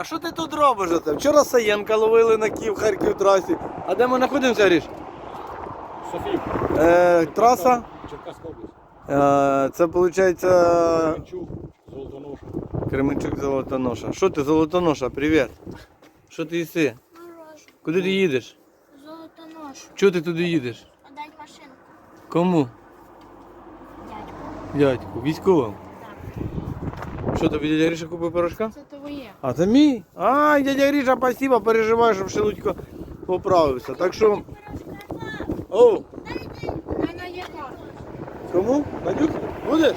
А що ти тут робиш? оце? Вчора Саєнка ловили на Київ, Харків трасі. А де ми знаходимося, Ріш? Софій, Е, траса. Черкаська область. Е, це виходить Кременчук, Золотоноша. Кременчук Золотоноша. Що ти, Золотоноша, привіт. Що ти їси? Мороженое. Куди ти їдеш? Золотонож. Чого ти туди їдеш? Отдать машинку. Кому? Дядьку. Дядьку, військовим. Так. Що тобі дядя Гріша купив пирожка? Це. А це мій? А, дядя Гріша, спасибо, переживаю, щоб Шелудько поправився. Так що. Є кому? Надюху? Будеш?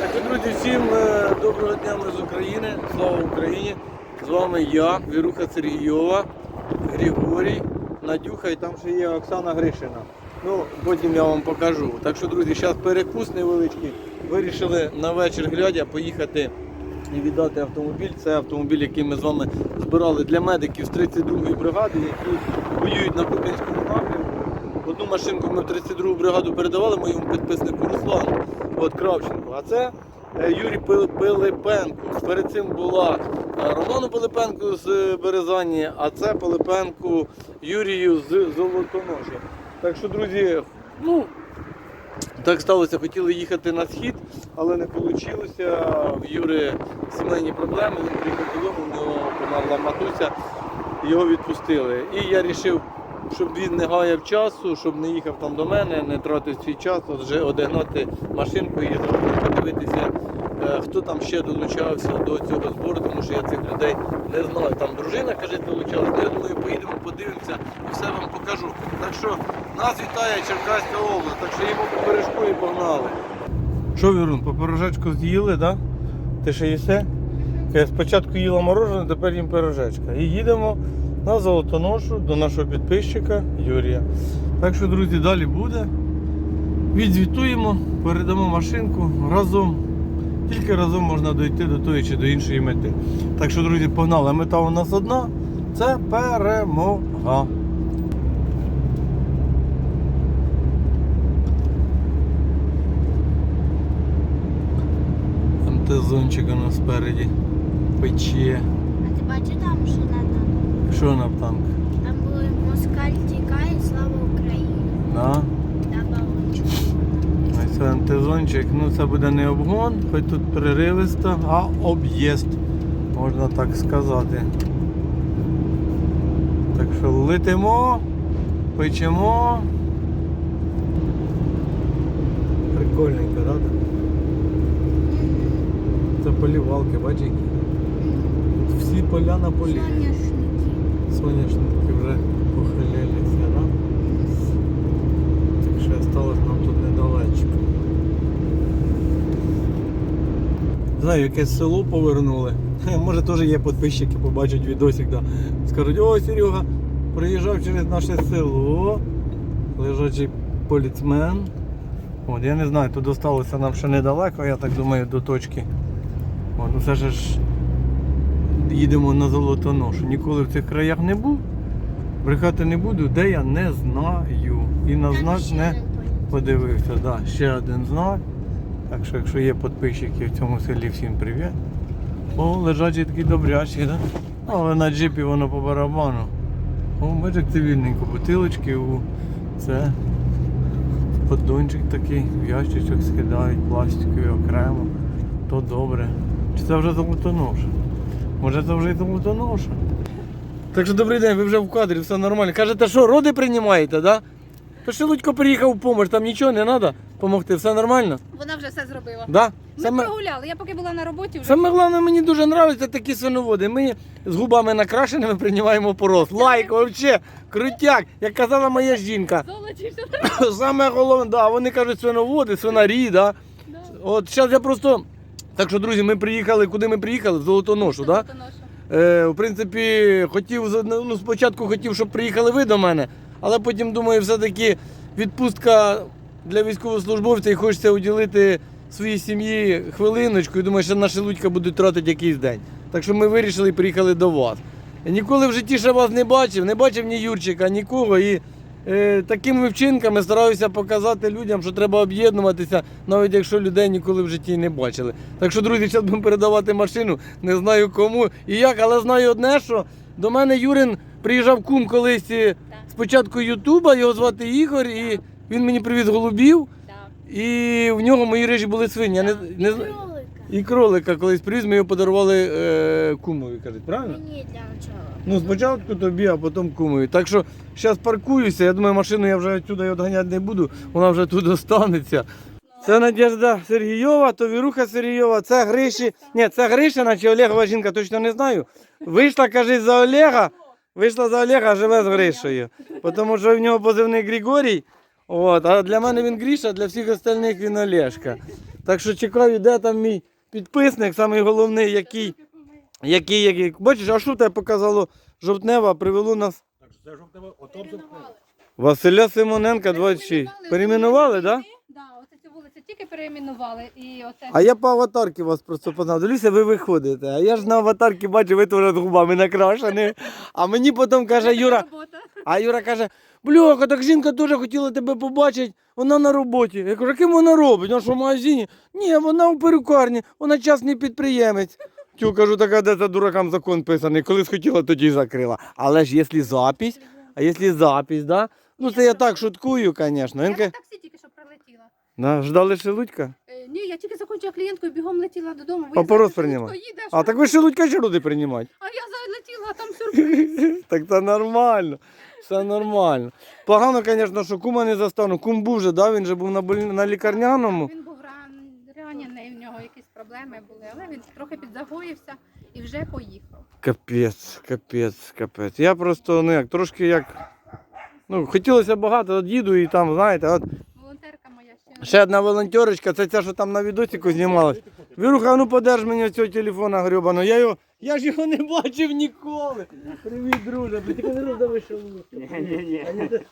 Так, що, друзі, всім е, доброго дня ми з України. Слава Україні! З вами я, Віруха Сергійова, Григорій, Надюха і там ще є Оксана Гришина. Ну, потім я вам покажу. Так що, друзі, зараз перекус невеличкий. Вирішили на вечір глядя поїхати і віддати автомобіль. Це автомобіль, який ми з вами збирали для медиків з 32-ї бригади, які воюють на Куп'янському напрямку. Одну машинку ми в 32-гу бригаду передавали моєму підписнику Руслану от Кравченку. А це е, Юрій Пилипенко. Перед цим була е, Роману Пилипенку з Березані, а це Пилипенку Юрію з Золотоноші. Так що, друзі, ну. Так сталося, хотіли їхати на схід, але не вийшло. В Юри сімейні проблеми, він приїхав додому, в нього померла матуся, його відпустили. І я вирішив, щоб він не гаяв часу, щоб не їхав там до мене, не тратив свій час, вже одігнати машинку і подивитися, хто там ще долучався до цього збору, тому що я цих людей не знаю. Там дружина каже, долучалася. Ну, я думаю, поїдемо, подивимося і все вам покажу. Так що нас вітає Черкаська область, так що їмо по бережку і погнали. Що, Вірун, по пирожечку з'їли? Да? Ти ще їси? Я спочатку їла морожене, тепер їм пирожечка. І їдемо на Золотоношу до нашого підписчика Юрія. Так що, друзі, далі буде. Відзвітуємо, передамо машинку разом. Тільки разом можна дойти до тої чи до іншої мети. Так що, друзі, погнали. Мета у нас одна це перемога. МТ-зончик у нас спереді пече. А ти бачиш там, що на там? Що на танк? Там було москаль тікає, слава Україні. Да? Це антизончик. Ну це буде не обгон, хоч тут переривисто, а об'їзд, можна так сказати. Так що летимо, печемо. Прикольненько, так? Це полівалки, бачиш які? Всі поля на полі. Соняшники. Соняшники вже похилилися, да? Так що осталось нам тут недалечко. Знаю, якесь село повернули. Може теж є підписчики, побачать відосик, да. скажуть, ой, Серега, приїжджав через наше село. Лежачий поліцмен. От, я не знаю, тут досталося нам ще недалеко, я так думаю, до точки. От, ну ж ж їдемо на Золотоношу. Ніколи в цих краях не був. Брехати не буду, де я не знаю. І на знак не подивився. Да, ще один знак. Так що, якщо є підписчики в цьому селі, всім привіт. О, лежачий такий добрячий, да? Але на джипі воно по барабану. О, бачиш, як цивільненько, бутилочки у це. Поддончик такий, в ящичок скидають, пластикові окремо. То добре. Чи це вже золотоноша? Може це вже і золотоноша? Так що добрий день, ви вже в кадрі, все нормально. Кажете, що роди приймаєте, да? То що Лудько приїхав в помощь, там нічого не треба допомогти, все нормально? Вона вже все зробила. Да? Ми Саме, прогуляли. Я поки була на роботі, вже саме головне, мені дуже подобаються такі свиноводи. Ми з губами накрашеними приймаємо порос. Лайк, взагалі, крутяк, як казала моя жінка. Саме головне, да, вони кажуть свиноводи, свинарі, да. Да. От зараз я просто. Так що, друзі, ми приїхали, куди ми приїхали? В Золотоношу, да? Е, в принципі, хотів ну, спочатку хотів, щоб приїхали ви до мене, але потім думаю, все-таки відпустка для військовослужбовця і хочеться уділити своїй сім'ї хвилиночку. І думаю, що наші лудька будуть тратити якийсь день. Так що ми вирішили і приїхали до вас. Я ніколи в житті ще вас не бачив, не бачив ні Юрчика, нікого. І е, такими вчинками стараюся показати людям, що треба об'єднуватися, навіть якщо людей ніколи в житті не бачили. Так що, друзі, зараз будемо передавати машину. Не знаю кому і як, але знаю одне, що до мене Юрин приїжджав кум колись е, спочатку Ютуба, його звати Ігор, і він мені привіз голубів, і в нього мої рижі були свині. Я не, не, зна- Кролика. і кролика колись привіз, ми його подарували е, кумові, кажуть, правильно? Мені для начала. Ну, спочатку тобі, а потім кумові. Так що зараз паркуюся, я думаю, машину я вже відсюди відганяти не буду, вона вже тут останеться. Це Надежда Сергійова, то Віруха Сергійова, це Гриші. Ні, це Гришина чи Олегова жінка, точно не знаю. Вийшла, каже, за Олега. Вийшла за Олега, а живе з Гришею. Тому що в нього позивний Григорій. От, а для мене він Гріша, для всіх остальних він Олешка. Так що чекаю, де там мій підписник, самий головний, який, який, який. Бачиш, а що тебе показало жовтнева, привело нас Так це жовтнева, отом жовтнева. Василя Симоненка, 26. Перейменували, так? Да? Да, оце цю вулицю тільки перейменували. І оце А я по аватарці вас просто познав. Дивлюся, ви виходите. А я ж на аватарці бачу, ви теж губами накрашені. А мені потім каже Юра, а Юра каже: Бляха, так жінка теж хотіла тебе побачити, вона на роботі. Я кажу, а ким вона робить? Вона що в магазині? Ні, вона у перукарні, вона частний підприємець. Тю, кажу, така де це дуракам закон писаний. Коли схотіла, тоді закрила. Але ж якщо запись, а якщо запись, да? Ну це я так шуткую, звісно. Я на таксі тільки. Да, ждали шелудька? Е, ні, я тільки закінчила клієнтку і бігом летіла додому. бо Папорос я прийняла? Луцько їде, А так ви шелудька ще люди приймати. А я залетіла, а там сюрприз. Так це нормально. Все нормально. Погано, звісно, що кума не застану. Кум був же, да? він же був на, на лікарняному. Він був ран... ранений, в нього якісь проблеми були, але він трохи підзагоївся і вже поїхав. Капець, капець, капець. Я просто ну як, трошки як. Ну, хотілося багато, от їду і там, знаєте, от ще. одна волонтерочка, це ця, що там на відосику знімалась. Віруха, ну подерж мені цього телефона гребаного. Я його, я ж його не бачив ніколи. Привіт, друже. Ти тільки не роздави, що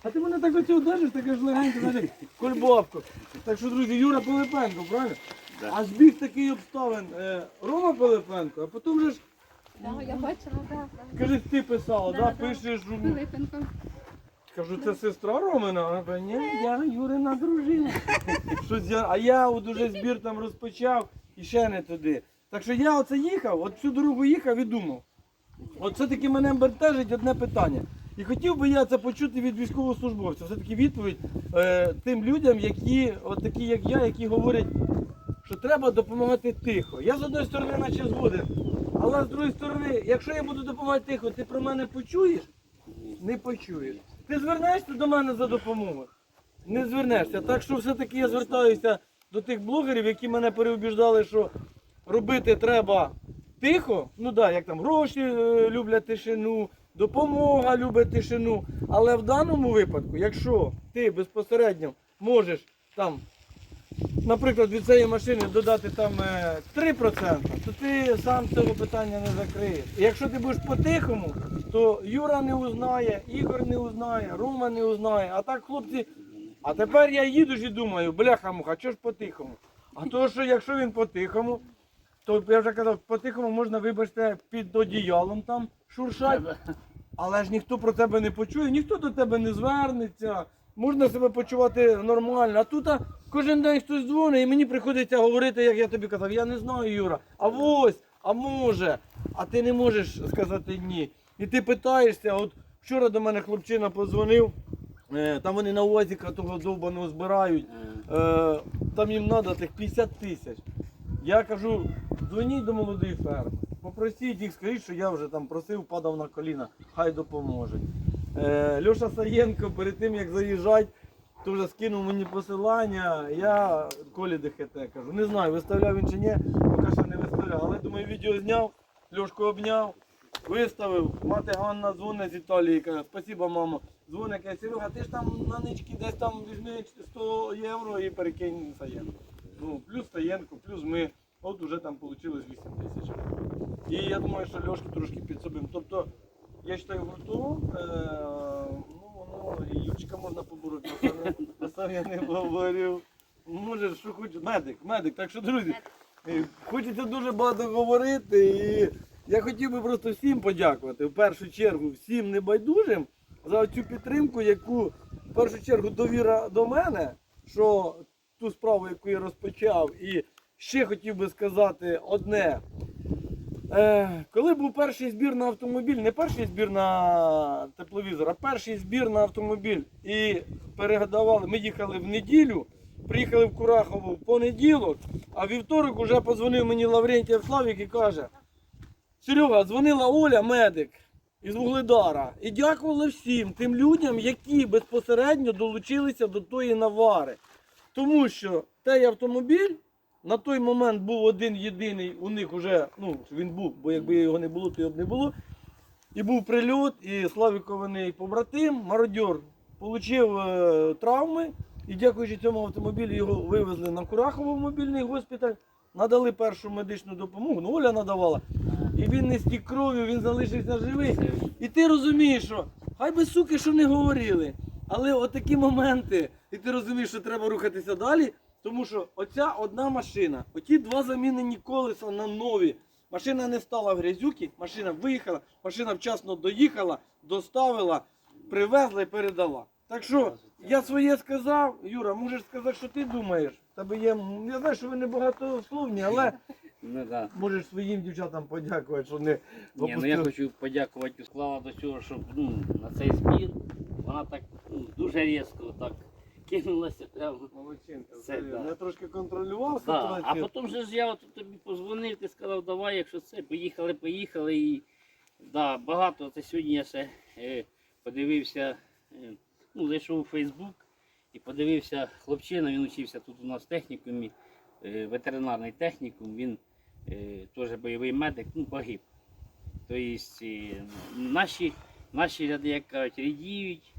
А ти мене так оцього держиш, таке ж легенько, знаєш, кульбабку. Так що, друзі, Юра Пилипенко, правильно? А збіг такий обставин. Е, Рома Пилипенко, а потім же ж, Да, я бачила, да, да. кажеш, ти писала, да, Да, да. пишеш. у- Пилипенко. Кажу, це сестра Ромина. Вона каже, ні, я Юрина дружина. Щось я, а я от уже збір там розпочав і ще не туди. Так що я оце їхав, от всю дорогу їхав і думав. От все-таки мене бентежить одне питання. І хотів би я це почути від військовослужбовців. Все-таки відповідь е, тим людям, які, от такі як я, які говорять, що треба допомагати тихо. Я з одної сторони наче згоден. Але з другої сторони, якщо я буду допомагати тихо, ти про мене почуєш? Не почуєш. Ти звернешся до мене за допомогою? Не звернешся. Так що все-таки я звертаюся до тих блогерів, які мене переубіждали, що робити треба тихо. Ну так, да, як там гроші е, люблять тишину, допомога любить тишину. Але в даному випадку, якщо ти безпосередньо можеш там, наприклад, від цієї машини додати там е, 3%, то ти сам цього питання не закриєш. І якщо ти будеш по-тихому, то Юра не узнає, Ігор не узнає, Рома не узнає. А так, хлопці, а тепер я їду ж і думаю, бляха-муха, чого ж по-тихому? А то, що якщо він по-тихому, то я вже казав, по-тихому можна, вибачте, під одіялом там шуршати. Але ж ніхто про тебе не почує, ніхто до тебе не звернеться, можна себе почувати нормально. А тут кожен день хтось дзвонить, і мені приходиться говорити, як я тобі казав, я не знаю, Юра, а ось, а може, а ти не можеш сказати ні. І ти питаєшся, от вчора до мене хлопчина подзвонив, е, там вони на УАЗіка того довбаного збирають, е, там їм треба тих 50 тисяч. Я кажу, дзвоніть до молодої ферми, попросіть їх, скажіть, що я вже там просив, падав на коліна, хай допоможуть. Е, Льоша Саєнко перед тим як заїжджати, то вже скинув мені посилання. Я Колі ДХТ кажу, не знаю, виставляв він чи ні, поки що не виставляв. Але думаю, відео зняв, Льошку обняв, виставив. Мати Ганна дзвонить з Італії, каже, спасибо, мамо. Дзвонить, каже, Серега, ти ж там на нички десь там візьми 100 євро і перекинь Саєнко. Ну, плюс Саєнко, плюс ми. От уже там вийшло 8 тисяч. І я думаю, що Льошки трошки підсобимо. Тобто, я вважаю, гурту, е, ну, воно, і Юрчика можна побороти, а сам я- не говорю. Може, що хоче, медик, медик. Так що, друзі, е, хочеться дуже багато говорити. І я хотів би просто всім подякувати, в першу чергу, всім небайдужим за цю підтримку, яку в першу чергу довіра до мене, що ту справу, яку я розпочав, і ще хотів би сказати одне. Е, коли був перший збір на автомобіль, не перший збір на тепловізор, а перший збір на автомобіль. І передавали, ми їхали в неділю, приїхали в Курахово в понеділок, а вівторок уже подзвонив мені Лаврентів Славік і каже: Серега, дзвонила Оля, медик із Вугледара, і дякували всім тим людям, які безпосередньо долучилися до тої навари. Тому що той автомобіль на той момент був один єдиний, у них вже, ну, він був, бо якби його не було, то його б не було. І був прильот, і Славікований побратим, мародьор, отримав травми. І дякуючи цьому автомобілю його вивезли на Курахово в мобільний госпіталь, надали першу медичну допомогу, ну Оля надавала. І він не стік кров'ю, він залишився живий. І ти розумієш, що хай би суки що не говорили. Але отакі моменти, і ти розумієш, що треба рухатися далі, тому що оця одна машина, оті два замінені колеса на нові. Машина не стала в грязюки, машина виїхала, машина вчасно доїхала, доставила, привезла і передала. Так що я своє сказав, Юра, можеш сказати, що ти думаєш. Тебе є, я знаю, що ви не багатословні, але Ну, да. можеш своїм дівчатам подякувати, що не Ні, ну я хочу подякувати Слава до цього, щоб ну, на цей збір вона так ну, дуже різко так кинулася прямо. Молодчинка, Це да. я трошки контролював Да. А ситуацію. потім же ж я от тобі позвонив, ти сказав, давай, якщо це, поїхали, поїхали. І да, багато. Це сьогодні я ще е, подивився, е, ну, зайшов у Фейсбук і подивився хлопчина, він учився тут у нас в технікумі, е, ветеринарний технікум, він е, теж бойовий медик, ну, погиб. Тобто е, наші, наші ряди, як кажуть, рідіють,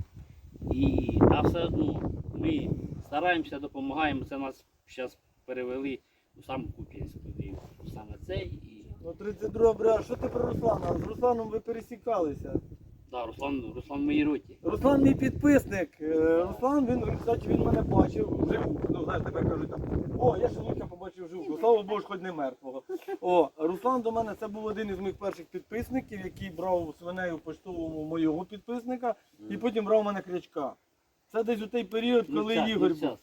і, а все одно ми стараємося, допомагаємо. Це нас зараз перевели у сам Куп'янськ туди, саме цей. І, Ну, 32 бригада, що ти про Руслана? З Русланом ви пересікалися. да, Руслан, Руслан в моїй роті. Руслан мій підписник. Е, Руслан, він, кстати, він мене бачив вживу. Ну, знаєш, тебе кажуть там, о, я ще Лука побачив вживу. Слава Богу, хоч не мертвого. О, Руслан до мене це був один із моїх перших підписників, який брав свинею поштовому моєго підписника і потім брав у мене крячка. Це десь у той період, коли Кнурця, Ігор був. Кнурця.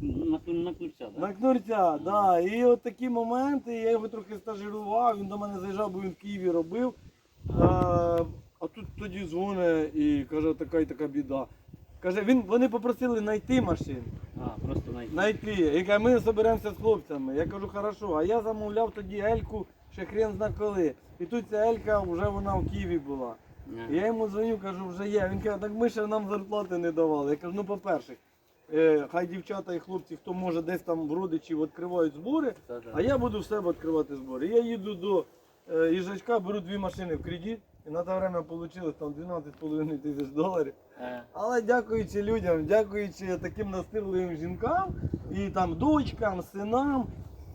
На, на Кнурця, да? На Кнурця, да. І от такі моменти, я його трохи стажирував, він до мене заїжджав, бо він в Києві робив. А, а тут тоді дзвонить і каже, така і така біда. Каже, він, вони попросили знайти машину. А, просто найти. Знайти. І каже, ми зберемося з хлопцями. Я кажу, хорошо, а я замовляв тоді Ельку, ще хрен зна коли. І тут ця Елька вже вона в Києві була. Я йому дзвоню, кажу, вже є. Він каже, так ми ще нам зарплати не давали. Я кажу, ну по-перше, е, хай дівчата і хлопці, хто може десь там в родичів відкривають збори, Та-та. а я буду в себе відкривати збори. Я їду до е, їжачка, беру дві машини в кредит, і на те время вийшло там 12,5 тисяч доларів. Е, Але дякуючи людям, дякуючи таким настирливим жінкам і там дочкам, синам.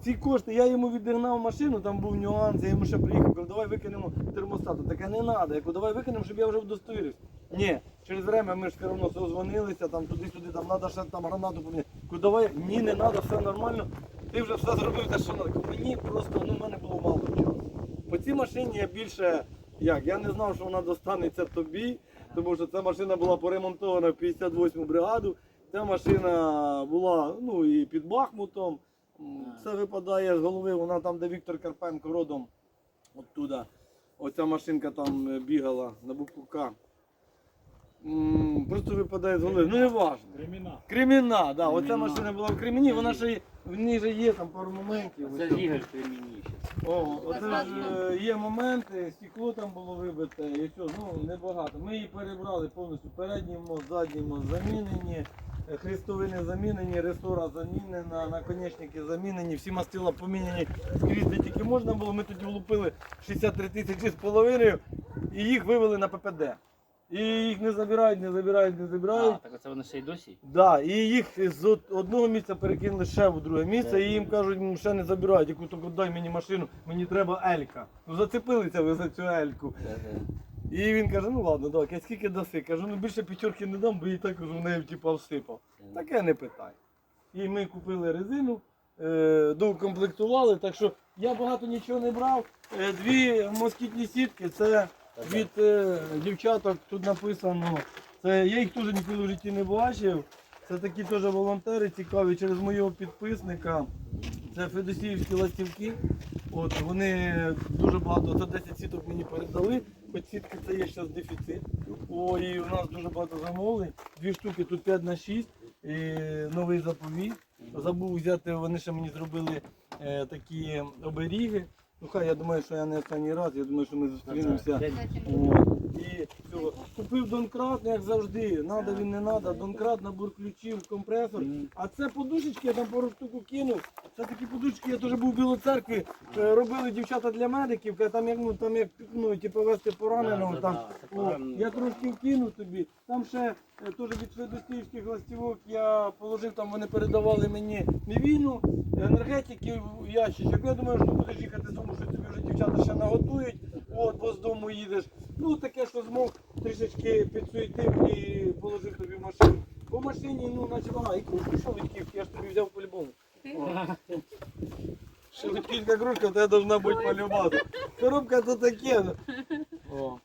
Ці кошти, я йому відігнав машину, там був нюанс, я йому ще приїхав, кажу, давай викинемо термостат. Таке не треба. Я кажу, давай викинемо, щоб я вже вдостовірився. Ні, через время ми ж все одно созвонилися, там туди-сюди, там треба ще там гранату поміняти. Кажу, давай, ні, не треба, все нормально. Ти вже все зробив, те, що треба. Мені просто, ну, в мене було мало часу. По цій машині я більше, як, я не знав, що вона достанеться тобі, тому що ця машина була поремонтована в 58-му бригаду. Ця машина була ну, і під Бахмутом. Все випадає з голови, вона там, де Віктор Карпенко родом, оттуда. Оця машинка там е, бігала на букву К. М, Просто випадає з голови. Ну не важно. Кримінал. Креміна, да. Оця Креміна. машина була в Креміні, вона ще й- в ній же є там пару моментів. Це ж Ігор Кремініші. о, оце ж е, є моменти, стекло там було вибите, і все, ну небагато. Ми її перебрали повністю. Передній мост, задній мост замінені, хрестовини замінені, ресора замінена, наконечники замінені, всі мастила поміняні скрізь, де тільки можна було. Ми тоді влупили 63 тисячі з половиною і їх вивели на ППД. І їх не забирають, не забирають, не забирають. А, так це вони ще й досі? Да, і їх з одного місця перекинули ще в друге місце, і їм кажуть, «Ну, ще не забирають, яку тільки дай мені машину, мені треба Елька. Ну зацепилися ви за цю Ельку. І він каже, ну ладно, давай, я скільки даси? Кажу, ну більше п'ятерки не дам, бо і так кажу, в неї типа всипав. Таке не питай. І ми купили резину, е, доукомплектували, так що я багато нічого не брав. Е, дві москітні сітки, це від е, дівчаток тут написано Це я їх теж ніколи в житті не бачив. Це такі теж волонтери цікаві через моєго підписника. Це Федосіївські ластівки. От вони дуже багато, це 10 сіток мені передали. Хоч сітки це є зараз дефіцит. О, і у нас дуже багато замовлень. Дві штуки тут 5 на 6. І новий заповіт. Забув взяти, вони ще мені зробили е, такі оберіги. Ну хай я думаю, що я не останній раз, я думаю, що ми зустрінемося. О, І цього. Купив донкрат, як завжди. Надо він не надо. Донкрат, набор ключів, компресор. А це подушечки, я там пару штук кинув. Це такі подушечки, я теж був в Білоцеркві, е, робили дівчата для медиків, там як ну там як ну, типу, вести пораненого. Да, да, там. да, О, я трошки вкинув тобі. Там ще е, теж від Федосіївських ластівок я положив, там вони передавали мені мівіну, енергетики в ящичок. Я думаю, що будеш їхати з дому, що тобі вже дівчата ще наготують, от, бо з дому їдеш. Ну таке, що змог трішечки підсуетив і положив тобі в машину. По машині, ну, наче вона і кружку шелудьківки, я ж тобі взяв по-любому. Шелудьківська кружка в тебе должна бути по-любому. Коробка то таке. ну. О.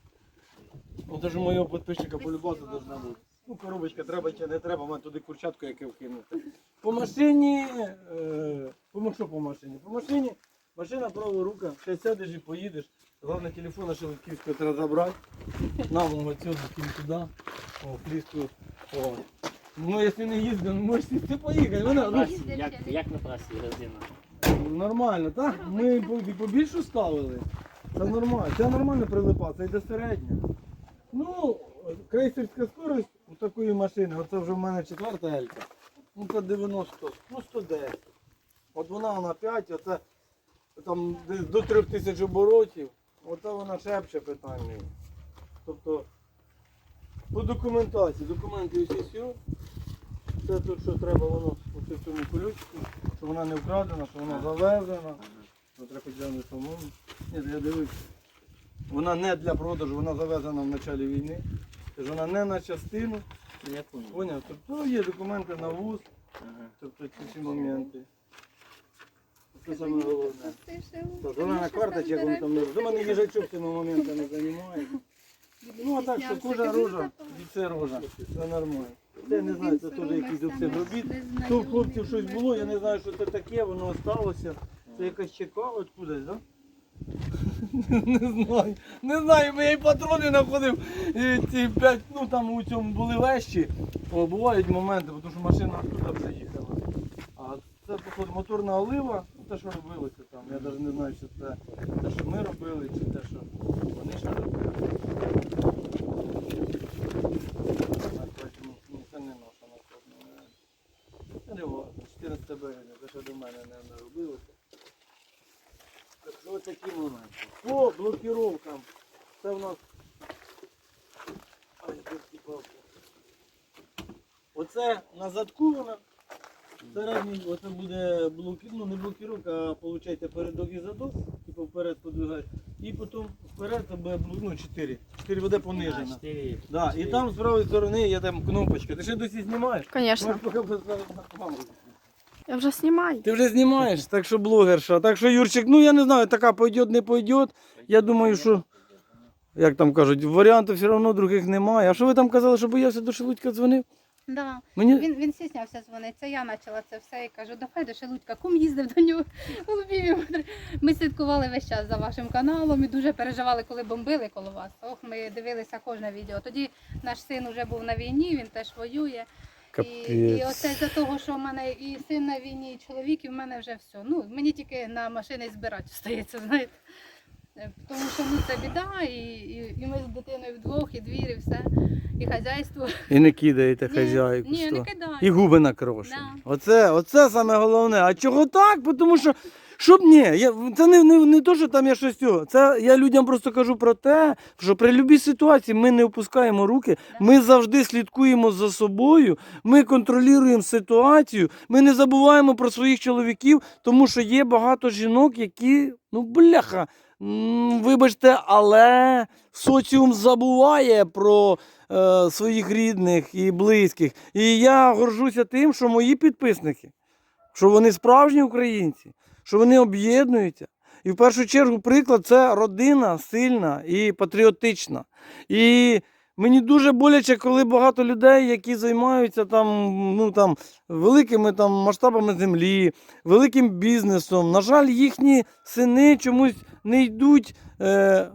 Ну, даже у моєго підписчика по-любому должна бути. Ну, коробочка треба чи не треба, мати туди курчатку, яке вкинути. По машині, е, що по машині? По машині, машина права рука, ще сядеш і поїдеш. Головне телефона Шелудьківського треба забрати. На вон оцю закинь туди. О, фліску. О. Ну, якщо не їздив, ну можеш сісти поїхати. Вона, ну, Трасі, як, як на трасі резина? Нормально, так? Ми по- побільшу ставили. Це нормально. Це нормально прилипа, це йде середня. Ну, крейсерська скорость у такої машини, оце вже в мене четверта елька. Ну це 90, ну 110. От вона на 5, оце там десь до 3000 оборотів. Оце вона шепче питання. Тобто по документації, документи все. Це тут що треба воно в цьому колючку, що вона не вкрадена, що вона завезена. Ні, я дивлюсь. Вона не для продажу, вона завезена в началі війни. Тож вона не на частину. Я. Поняв? Тобто є документи на вуз, тобто ці всі моменти. Це саме головне. Так, Зелена карта, чи як вони там не. До мене їжачок цими моментами займає. Ну а так, що кожа рожа, і це рожа. Це нормально. Це не знаю, це теж якийсь обсяг робіт. То в хлопців щось було, я не знаю, що це таке, воно осталося. Це якась чека откудись, так? Не знаю. Не знаю, бо я і патрони знаходив. І ці п'ять, ну там у цьому були вещі. Бувають моменти, тому що машина туди вже їхала. А це походу моторна олива, ну те, що робилося там. Я навіть не знаю, чи це те, що ми робили, чи те, що вони ще робили. Ну, важно, 14 березня, це ще до мене не, робилося. Що ось такі моменти. По блокіровкам. Це в нас. Ті. Оце на задку вона. Середній, оце буде блоки, ну не блокіровка, а виходить передок і задок, типу вперед подвигати. І потім вперед це буде блок- ну, 4. 4 буде А, понижена. чотири. Да, і там з правої сторони є там кнопочка. Ти ще досі знімаєш? Конечно. Можеш поки на камеру. Я вже знімаю. Ти вже знімаєш, так що блогерша. Так що Юрчик, ну я не знаю, така пойдет, не пойдет. Я думаю, що. Як там кажуть, варіантів все одно других немає. А що ви там казали, що боявся до Шелудька дзвонив? Да. Мені. Він, він стіснявся дзвонити. Це я почала це все і кажу, давай до Шелудька, кум їздив до нього у Львові. Ми слідкували весь час за вашим каналом і дуже переживали, коли бомбили коло вас. Ох, ми дивилися кожне відео. Тоді наш син вже був на війні, він теж воює. І, і оце за того, що в мене і син на війні, і чоловік, і в мене вже все. Ну, мені тільки на машини збирати стається, знаєте. Е, Тому що ну, це біда, і, і, і ми з дитиною вдвох, і двір, і все, і хазяйство. І не кидаєте хазяйку. Ні, не кидаю. І губи накрошені. Да. Оце, оце саме головне. А чого так? Тому що, щоб ні, я, це не, не, не то, що там я щось. цього. Це я людям просто кажу про те, що при будь-якій ситуації ми не опускаємо руки, ми завжди слідкуємо за собою, ми контролюємо ситуацію, ми не забуваємо про своїх чоловіків, тому що є багато жінок, які, ну бляха. Вибачте, але соціум забуває про е, своїх рідних і близьких. І я горжуся тим, що мої підписники, що вони справжні українці, що вони об'єднуються. І в першу чергу приклад це родина сильна і патріотична. І Мені дуже боляче, коли багато людей, які займаються там, ну, там, великими там, масштабами землі, великим бізнесом. На жаль, їхні сини чомусь не йдуть, е,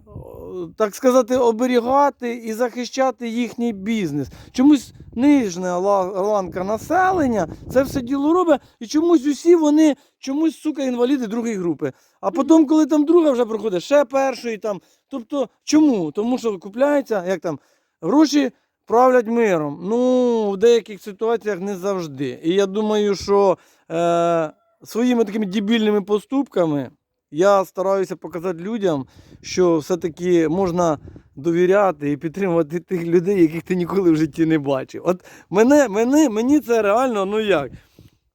так сказати, оберігати і захищати їхній бізнес. Чомусь нижня ланка населення це все діло робить, і чомусь усі вони, чомусь, сука, інваліди другої групи. А потім, коли там друга вже проходить, ще першої там. Тобто, чому? Тому що купляється, як там, гроші правлять миром. Ну, в деяких ситуаціях не завжди. І я думаю, що е, своїми такими дебільними поступками я стараюся показати людям, що все-таки можна довіряти і підтримувати тих людей, яких ти ніколи в житті не бачив. От мене, мене, мені це реально, ну як?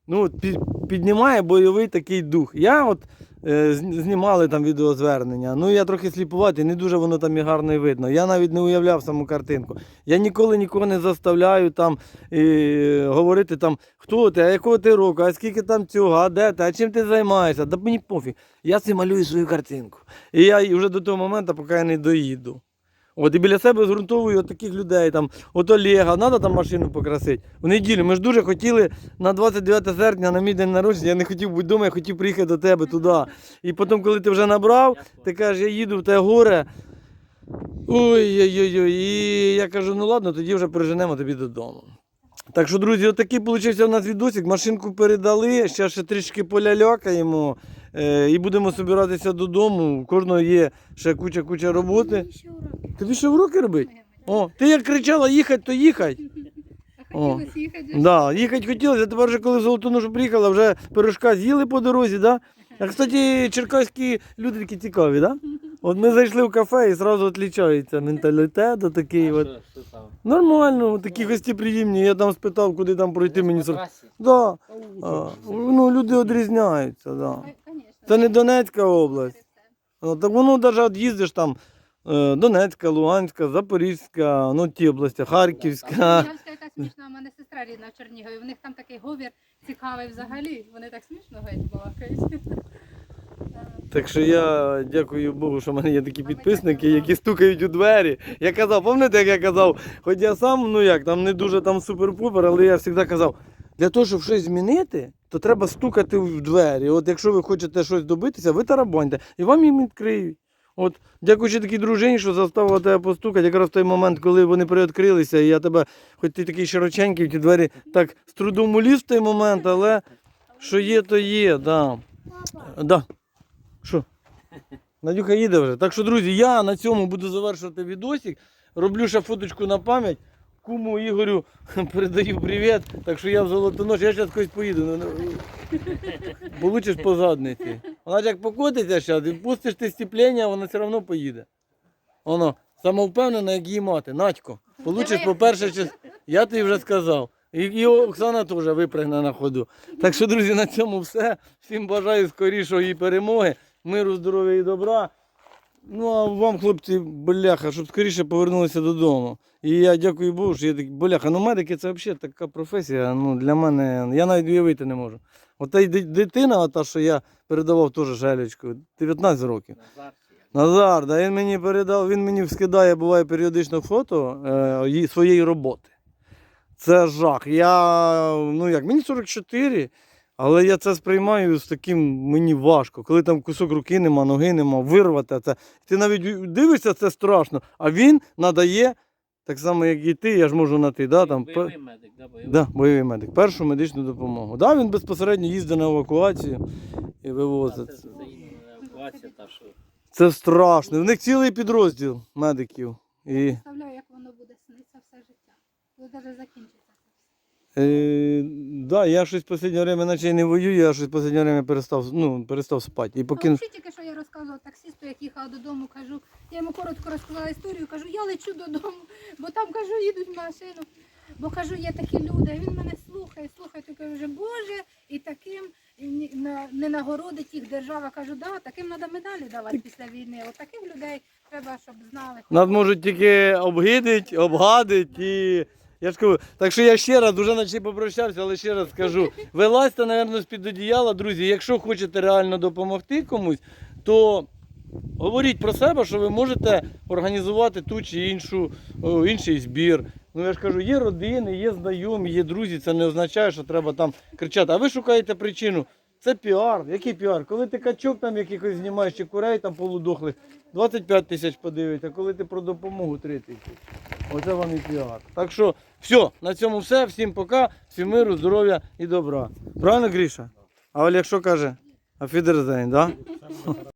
Ну, під, піднімає бойовий такий дух. Я от знімали там відеозвернення. Ну я трохи сліпуватий, не дуже воно там і гарно і видно. Я навіть не уявляв саму картинку. Я ніколи нікого не заставляю там і, говорити там, хто ти, а якого ти року, а скільки там цього, а де ти, а чим ти займаєшся. Да мені пофіг. Я це малюю свою картинку. І я вже до того моменту, поки я не доїду. От і біля себе зґрунтовую от таких людей, там, от Олега, треба там машину покрасити. В неділю ми ж дуже хотіли на 29 серпня на мій день народження, я не хотів бути вдома, я хотів приїхати до тебе туди. І потім, коли ти вже набрав, ти кажеш, я їду в те горе. Ой-ой-ой. І я кажу, ну ладно, тоді вже переженемо тобі додому. Так що, друзі, отакий получився у нас відосик. Машинку передали, ще ще трішки полялякаємо е, і будемо збиратися додому. У кожного є ще куча-куча роботи. Тобі ще уроки робити? О, ти як кричала їхати, то їхати. Хотілося їхати. Да, їхати хотілося, а тепер вже коли в Золотоношу приїхала, вже пирожка з'їли по дорозі, да? А кстати, черкаські люди такі цікаві, да? От ми зайшли в кафе і одразу відрізняється менталітет такий. От. Що, що там? Нормально, такі гостєприємні. Я там спитав, куди там пройти мені. Да. А, ну, люди відрізняються, да. Це не Донецька область. Ну, так воно навіть от їздиш там е, Донецька, Луганська, Запорізька, ну ті області, Харківська. Чернігівська яка смішна, у мене сестра рідна в Чернігові. В них там такий говір цікавий взагалі. Вони так смішно геть балакають. Так що я дякую Богу, що в мене є такі підписники, які стукають у двері. Я казав, пам'ятаєте, як я казав, хоч я сам, ну як, там не дуже там супер-пупер, але я завжди казав, для того, щоб щось змінити, то треба стукати в двері. От якщо ви хочете щось добитися, ви тарабаньте, і вам їм відкриють. От, дякуючи такій дружині, що заставила тебе постукати, якраз в той момент, коли вони приоткрилися, і я тебе, хоч ти такий широченький, ті двері так з трудом уліз в той момент, але що є, то є, да. Да. Що? Надюха їде вже. Так що, друзі, я на цьому буду завершувати відосик. Роблю ще фоточку на пам'ять. Куму Ігорю передаю привіт. Так що я в золотонош, я зараз когось поїду. Ну, ну, Получиш по задниці. Вона ж як покотиться зараз, пустиш ти стіплення, вона все одно поїде. Воно, самовпевнена, як її мати. Надько, получиш по-перше, я тобі вже сказав. І, і Оксана теж випрягне на ходу. Так що, друзі, на цьому все. Всім бажаю скорішої перемоги, миру, здоров'я і добра. Ну, а вам, хлопці, бляха, щоб скоріше повернулися додому. І я дякую Богу, що є такі бляха. Ну, медики це взагалі така професія. Ну, для мене, я навіть уявити не можу. От та й дитина, ота, що я передавав теж жалючку, 19 років. Назар? Назар, да, він мені передав, він мені скидає, буває періодично фото е, своєї роботи. Це жах. Я, ну як, мені 44, але я це сприймаю з таким, мені важко. Коли там кусок руки нема, ноги нема, вирвати це. Ти навіть дивишся, це страшно. А він надає, так само, як і ти, я ж можу на ти, да, там, Бойовий медик, да, бойовий. Да, бойовий медик. Першу медичну допомогу. Да, він безпосередньо їздить на евакуацію і вивозить. Це, це евакуація, та що Це страшно. В них цілий підрозділ медиків. І, Представляю, як воно буде сниться все життя. Коли навіть закінчиться. Е, да, я щось останнє время, наче й не воюю, я щось останнє время перестав, ну, перестав спати. І покинув. Взагалі тільки що я розказувала таксисту, як їхала додому, кажу, я йому коротко розказала історію, кажу, я лечу додому, бо там кажу, їдуть в машину. Бо кажу, є такі люди, а він мене слухає, слухає, то кажу, Боже, і таким не нагородить їх держава. Кажу, да, таким треба медалі давати після війни. От таких людей треба, щоб знали. Нас можуть тільки обгидить, обгадить і. Я ж кажу, так що я ще раз вже наче попрощався, але ще раз скажу. Вилазьте, напевно, з-під одіяла, друзі. Якщо хочете реально допомогти комусь, то Говоріть про себе, що ви можете організувати ту чи іншу, інший збір. Ну я ж кажу, є родини, є знайомі, є друзі. Це не означає, що треба там кричати. А ви шукаєте причину. Це піар. Який піар? Коли ти качок там якихось знімаєш чи курей там полудохлих, 25 тисяч подивиться, коли ти про допомогу 3 тисячі. Оце вам і піар. Так що, все, на цьому все. Всім пока, всім миру, здоров'я і добра. Правильно, Гріша? А Олег що каже? Афідерзейн, так? Да?